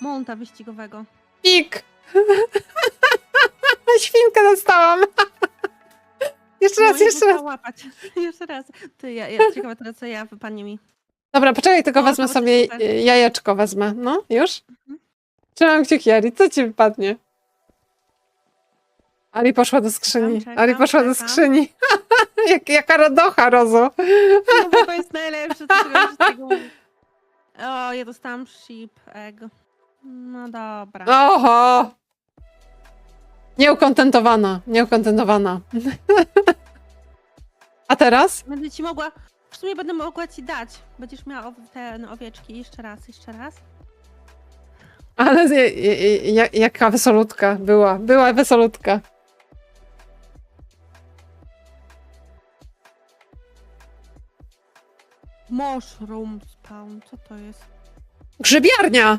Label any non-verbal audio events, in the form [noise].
Monta wyścigowego. Pik! [laughs] Świnkę dostałam. [laughs] jeszcze raz, No, jeszcze raz. łapać. [laughs] jeszcze raz. Ty, ja, ja ciekawa teraz, co ja wypadnie mi. Dobra, poczekaj, tylko O, wezmę sobie super. jajeczko wezmę. No, już? Mhm. Trzymam kciuki, Ari. Co ci wypadnie? Ari poszła do skrzyni. Czekam, Ari poszła do czekam. skrzyni. Jak, jaka radocha, Rozo. No bo to jest najlepsze, co mówić. O, ja dostałam sheep egg. No dobra. Oho! Nieukontentowana, nieukontentowana. [laughs] A teraz? Będę ci mogła, w sumie będę mogła ci dać. Będziesz miała ow- te owieczki. Jeszcze raz, jeszcze raz. Ale z- jaka wesolutka była. Była wesolutka. Mushroom spawn, co to jest? Grzybiarnia!